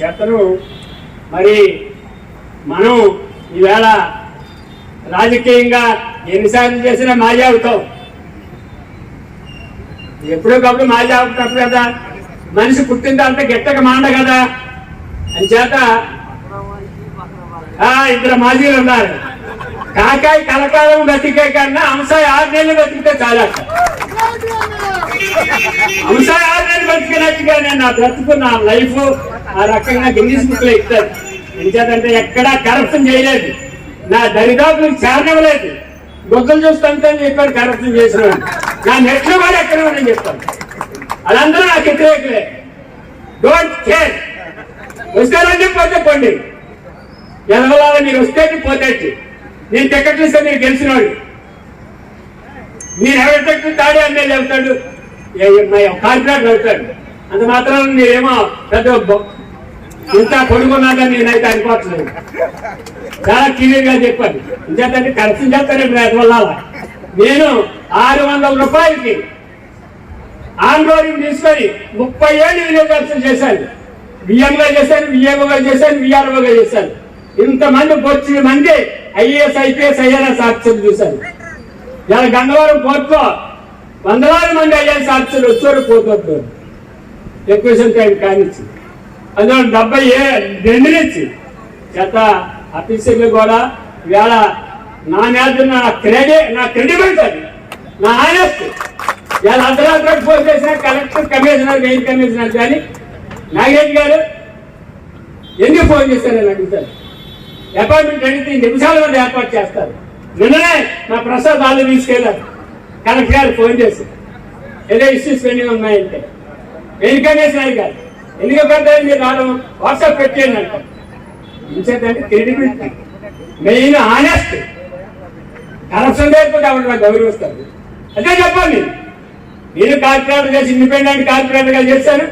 చేతను. మరి మనం ఈవేళ రాజకీయంగా ఎన్నిసార్లు చేసినా మాజీ అవుతాం ఎప్పుడోకప్పుడు మాజీ అవుతాం కదా. మనిషి పుట్టిన అంత గెట్టక మాండ కదా. అని చేత ఆ, ఇద్దరు మాజీలు ఉన్నారు. కాకాయ కలకాలం బతికే కన్నా అంశాయి ఆరు నెలలు బతికితే చాలా అంశాయి ఆరు నెలలు బతికినట్టుగా నేను నా బ్రతుకు నా లైఫ్ ఆ రకంగా గిన్నీస్ బుక్లో ఇస్తారు. ఎంచేతంటే ఎక్కడా కరప్షన్ చేయలేదు. నా దరిదాపులకు చేరనివ్వలేదు. గొప్పలు చూస్తుంటే చెప్పాడు కరప్షన్ చేసిన నా నెట్లో కూడా ఎక్కడ నేను చెప్తాను వాళ్ళందరూ నాకు వ్యతిరేకలే. డోంట్ కేర్ వస్తారంటే పోతే పండి. ఎదవలాల మీరు వస్తే పోతే నేను టికెట్లు ఇస్తే మీరు గెలిచినవాడు మీరు ఎవరి టికెట్ తాడే అన్నీ చెబుతాడు కార్పొరేట్ అవుతాడు అంత మాత్రం మీరేమో పెద్ద ఇంత కొడుకున్నాగా నేనైతే అనుకోవట్లేదు చాలా క్లియర్గా చెప్పాను ఇంకేంటంటే కరెక్షన్ చేస్తాను ఇప్పుడు నేను ఆరు వందల రూపాయలకి ఆందోళన తీసుకొని ముప్పై ఏళ్ళు వినియోగం చేశాను. బియ్యంగా చేశాను బియ్యంగా చేశాను బియ్యాలుగా చేశాను. ఇంతమంది వచ్చిన మంది ఐఏఎస్ ఐపీఎస్ ఐఆర్ఎస్ ఆఫీసర్లు చూశాను ఇలా గంగవరం పోర్టులో వందలాది మంది ఐఏఎస్ ఆఫీసర్లు వచ్చారు పోతున్నారు ఎక్వేషన్ టైం కానిచ్చి. అందులో డెబ్బై ఏ రెండు నుంచి చేత ఆఫీసర్లు కూడా ఇవాళ నా నేత నా క్రెడిట్ నా క్రెడిబిలిటీ అది. నా ఆనెస్ట్. ఇవాళ అర్ధరాత్రి ఫోన్ చేసిన కలెక్టర్ కమిషనర్ మెయిన్ కమిషనర్ కానీ నాగేష్ గారు ఎందుకు ఫోన్ చేశారని అడుగుతారు. అపాయింట్మెంట్ అడిగితే నిమిషాల వల్ల ఏర్పాటు చేస్తారు. నిన్ననే నా ప్రసాద్ వాళ్ళు తీసుకెళ్ళారు కలెక్టర్ గారు ఫోన్ చేసి ఏదో ఇష్యూస్ పెండింగ్ ఉన్నాయంటే. మెయిన్ కమిషనర్ గారు ఎందుకంటే మీరు రావడం వాట్సాప్ పెట్టేయండి అంటారు ఇంచేతంటే క్రెడిబిలిటీ. Main honest. కరప్షన్ లేకపోతే ఆవిడ నాకు గౌరవిస్తారు అదే చెప్పండి. నేను కార్పొరేటర్ చేసి ఇండిపెండెంట్ కార్పొరేటర్గా చేశాను.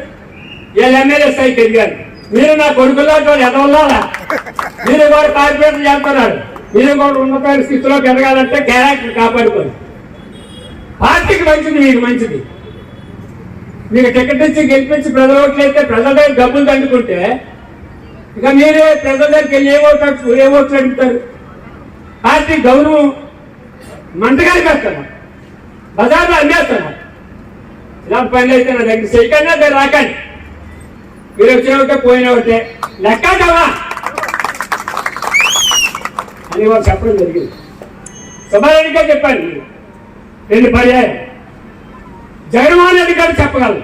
వీళ్ళు ఎమ్మెల్యే స్థాయికి ఎదిగారు మీరు నా కొడుకులాంటి వాళ్ళు ఎదవల్లారా మీరు కూడా కార్పొరేటర్ చేస్తున్నారు. మీరు కూడా ఉన్నతమైన స్థితిలోకి ఎదగాలంటే క్యారెక్టర్ కాపాడుకోండి. పార్టీకి మంచిది మీకు మంచిది. మీకు టికెట్ ఇచ్చి గెలిపించి ప్రజల ఓట్లయితే ప్రజల దగ్గర డబ్బులు దండుకుంటే ఇక మీరే ప్రజల దగ్గరికి వెళ్ళి ఏ ఓట్లు ఏ ఓట్లు అడుగుతారు? పార్టీ గౌరవం మంటగాలి పెడతాను బజార్లో అమ్మేస్తాను ఇలాంటి పని అయితే నా దగ్గర చేయకుండా దగ్గర రాకండి. మీరు వచ్చిన ఒకటే పోయిన ఒకటే. కదా? అని వారు చెప్పడం జరిగింది. సుబ్బారెడ్డిగా చెప్పాను రెండు పర్యాయం. జగన్మోహన్ రెడ్డి గారు చెప్పగలరు.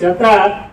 చేత